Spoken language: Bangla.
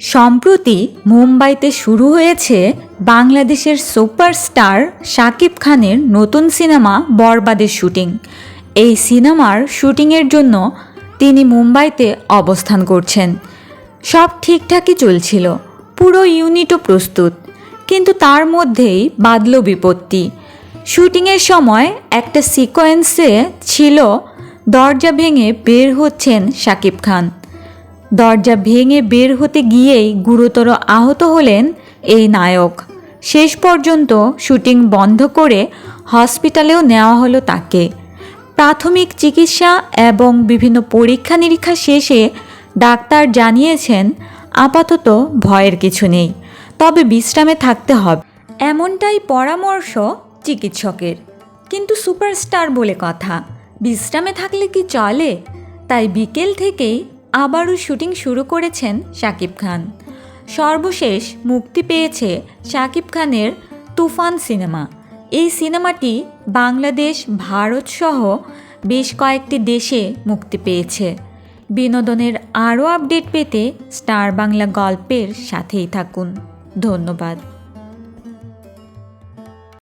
সম্প্রতি মুম্বাইতে শুরু হয়েছে বাংলাদেশের সুপারস্টার শাকিব খানের নতুন সিনেমা বরবাদের শুটিং। এই সিনেমার শুটিংয়ের জন্য তিনি মুম্বাইতে অবস্থান করছেন। সব ঠিকঠাকই চলছিল, পুরো ইউনিটও প্রস্তুত, কিন্তু তার মধ্যেই বাদল বিপত্তি। শুটিংয়ের সময় একটা সিকোয়েন্সে ছিল দরজা ভেঙে বের হচ্ছেন শাকিব খান। দরজা ভেঙে বের হতে গিয়েই গুরুতর আহত হলেন এই নায়ক। শেষ পর্যন্ত শুটিং বন্ধ করে হসপিটালেও নেওয়া হলো তাকে। প্রাথমিক চিকিৎসা এবং বিভিন্ন পরীক্ষা নিরীক্ষা শেষে ডাক্তার জানিয়েছেন, আপাতত ভয়ের কিছু নেই, তবে বিশ্রামে থাকতে হবে। এমনটাই পরামর্শ চিকিৎসকের। কিন্তু সুপারস্টার বলে কথা, বিশ্রামে থাকলে কি চলে? তাই বিকেল থেকেই আবারও শুটিং শুরু করেছেন শাকিব খান। সর্বশেষ মুক্তি পেয়েছে শাকিব খানের তুফান সিনেমা। এই সিনেমাটি বাংলাদেশ, ভারত সহ বেশ কয়েকটি দেশে মুক্তি পেয়েছে। বিনোদনের আরও আপডেট পেতে স্টার বাংলা গল্পের সাথেই থাকুন। ধন্যবাদ।